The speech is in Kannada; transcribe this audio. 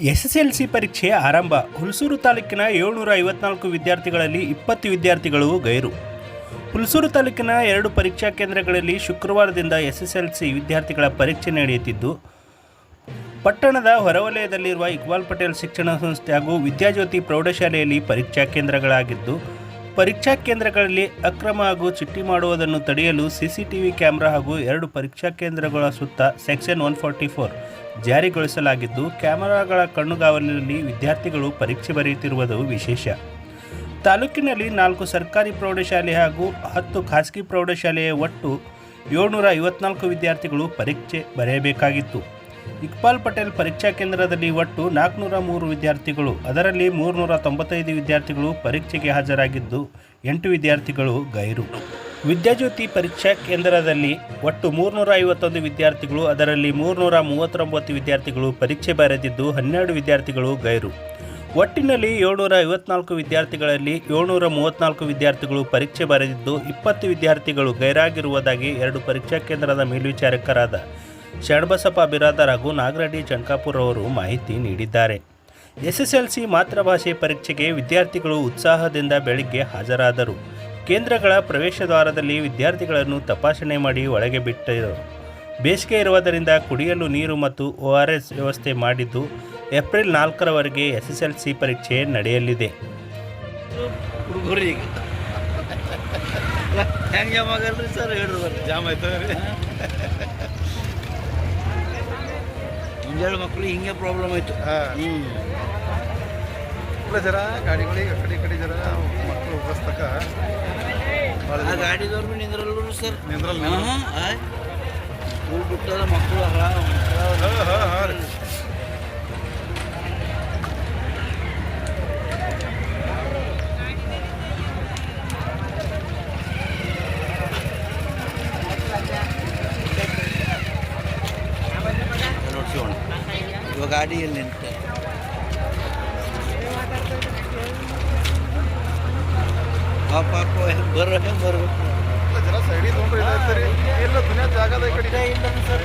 ಎಸ್ಎಸ್ಎಲ್ಸಿ ಪರೀಕ್ಷೆ ಆರಂಭ. ಹುಲ್ಸೂರು ತಾಲೂಕಿನ ಏಳ್ನೂರ ಐವತ್ನಾಲ್ಕು ವಿದ್ಯಾರ್ಥಿಗಳಲ್ಲಿ ಇಪ್ಪತ್ತು ವಿದ್ಯಾರ್ಥಿಗಳು ಗೈರು. ಹುಲ್ಸೂರು ತಾಲೂಕಿನ ಎರಡು ಪರೀಕ್ಷಾ ಕೇಂದ್ರಗಳಲ್ಲಿ ಶುಕ್ರವಾರದಿಂದ ಎಸ್ಎಸ್ಎಲ್ಸಿ ವಿದ್ಯಾರ್ಥಿಗಳ ಪರೀಕ್ಷೆ ನಡೆಯುತ್ತಿದ್ದು, ಪಟ್ಟಣದ ಹೊರವಲಯದಲ್ಲಿರುವ ಇಕ್ಬಾಲ್ ಪಟೇಲ್ ಶಿಕ್ಷಣ ಸಂಸ್ಥೆ ಹಾಗೂ ವಿದ್ಯಾಜ್ಯೋತಿ ಪ್ರೌಢಶಾಲೆಯಲ್ಲಿ ಪರೀಕ್ಷಾ ಕೇಂದ್ರಗಳಾಗಿದ್ದು, ಪರೀಕ್ಷಾ ಕೇಂದ್ರಗಳಲ್ಲಿ ಅಕ್ರಮ ಹಾಗೂ ಚಿಟ್ಟಿ ಮಾಡುವುದನ್ನು ತಡೆಯಲು ಸಿಸಿಟಿವಿ ಕ್ಯಾಮೆರಾ ಹಾಗೂ ಎರಡು ಪರೀಕ್ಷಾ ಕೇಂದ್ರಗಳ ಸುತ್ತ ಸೆಕ್ಷನ್ ಒನ್ ಫಾರ್ಟಿ ಫೋರ್ ಜಾರಿಗೊಳಿಸಲಾಗಿದ್ದು, ಕ್ಯಾಮೆರಾಗಳ ಕಣ್ಣುಗಾವಲಿನಲ್ಲಿ ವಿದ್ಯಾರ್ಥಿಗಳು ಪರೀಕ್ಷೆ ಬರೆಯುತ್ತಿರುವುದು ವಿಶೇಷ. ತಾಲೂಕಿನಲ್ಲಿ ನಾಲ್ಕು ಸರ್ಕಾರಿ ಪ್ರೌಢಶಾಲೆ ಹಾಗೂ ಹತ್ತು ಖಾಸಗಿ ಪ್ರೌಢಶಾಲೆಯ ಒಟ್ಟು ಏಳ್ನೂರ ಐವತ್ನಾಲ್ಕು ವಿದ್ಯಾರ್ಥಿಗಳು ಪರೀಕ್ಷೆ ಬರೆಯಬೇಕಾಗಿತ್ತು. ಇಕ್ಬಾಲ್ ಪಟೇಲ್ ಪರೀಕ್ಷಾ ಕೇಂದ್ರದಲ್ಲಿ ಒಟ್ಟು ನಾಲ್ಕುನೂರ ಮೂರು ವಿದ್ಯಾರ್ಥಿಗಳು, ಅದರಲ್ಲಿ ಮೂರುನೂರ ತೊಂಬತ್ತೈದು ವಿದ್ಯಾರ್ಥಿಗಳು ಪರೀಕ್ಷೆಗೆ ಹಾಜರಾಗಿದ್ದು, ಎಂಟು ವಿದ್ಯಾರ್ಥಿಗಳು ಗೈರು. ವಿದ್ಯಾಜ್ಯೋತಿ ಪರೀಕ್ಷಾ ಕೇಂದ್ರದಲ್ಲಿ ಒಟ್ಟು ಮೂರುನೂರ ಐವತ್ತೊಂದು ವಿದ್ಯಾರ್ಥಿಗಳು, ಅದರಲ್ಲಿ ಮೂರುನೂರ ಮೂವತ್ತೊಂಬತ್ತು ವಿದ್ಯಾರ್ಥಿಗಳು ಪರೀಕ್ಷೆ ಬರೆದಿದ್ದು ಹನ್ನೆರಡು ವಿದ್ಯಾರ್ಥಿಗಳು ಗೈರು. ಒಟ್ಟಿನಲ್ಲಿ ಏಳ್ನೂರ ಐವತ್ನಾಲ್ಕು ವಿದ್ಯಾರ್ಥಿಗಳಲ್ಲಿ ಏಳ್ನೂರ ಮೂವತ್ತ್ನಾಲ್ಕು ವಿದ್ಯಾರ್ಥಿಗಳು ಪರೀಕ್ಷೆ ಬರೆದಿದ್ದು ಇಪ್ಪತ್ತು ವಿದ್ಯಾರ್ಥಿಗಳು ಗೈರಾಗಿರುವುದಾಗಿ ಎರಡು ಪರೀಕ್ಷಾ ಕೇಂದ್ರದ ಮೇಲ್ವಿಚಾರಕರಾದ ಶರಣಬಸಪ್ಪ ಬಿರಾದರ್ ಹಾಗೂ ನಾಗರಡಿ ಚಂಕಾಪುರ್ ಅವರು ಮಾಹಿತಿ ನೀಡಿದ್ದಾರೆ. ಎಸ್ಎಸ್ಎಲ್ಸಿ ಮಾತೃಭಾಷೆ ಪರೀಕ್ಷೆಗೆ ವಿದ್ಯಾರ್ಥಿಗಳು ಉತ್ಸಾಹದಿಂದ ಬೆಳಿಗ್ಗೆ ಹಾಜರಾದರು. ಕೇಂದ್ರಗಳ ಪ್ರವೇಶ ದ್ವಾರದಲ್ಲಿ ವಿದ್ಯಾರ್ಥಿಗಳನ್ನು ತಪಾಸಣೆ ಮಾಡಿ ಒಳಗೆ ಬಿಟ್ಟರು. ಬೇಸಿಗೆ ಇರುವುದರಿಂದ ಕುಡಿಯಲು ನೀರು ಮತ್ತು ಒ ಆರ್ ಎಸ್ ವ್ಯವಸ್ಥೆ ಮಾಡಿದ್ದು ಏಪ್ರಿಲ್ ನಾಲ್ಕರವರೆಗೆ ಎಸ್ಎಸ್ಎಲ್ಸಿ ಪರೀಕ್ಷೆ ನಡೆಯಲಿದೆ ಸಿ ಪರೀಕ್ಷೆ ಮಕ್ಕಳು ಹಿಂಗೆ ಪ್ರಾಬ್ಲಮ್ ಆಯ್ತು ಇಲ್ಲ ಜರ ಗಾಡಿಗಳಿಗೆ ಆ ಕಡೆ ಈ ಕಡೆ ಜರ ಮಕ್ಕಳು ಹೋಗಿಸ್ತಕ್ಕ ಆ ಗಾಡಿದವ್ರು ಸರ್. ನಿಂದ್ರಲ್ಲ ಸ್ಕೂಲ್ ಬಿಟ್ಟದ ಮಕ್ಕಳು ಇವಾಗ ಗಾಡಿಯಲ್ಲಿ ನಿಂತ. ಪಾಪ ಬರೋ ಹೆಂಗೆ ಬರ್ಬೇಕು? ಜರ ಸೈಡಿಗೆ ತೊಗೊಂಡ್ರೆ ಇಲ್ಲ ಇರ್ತರಿ ಇಲ್ಲ ದುನಿಯಾ ಜಾಗದ ಈ ಕಡೆ. ಇಲ್ಲ ಸರ್?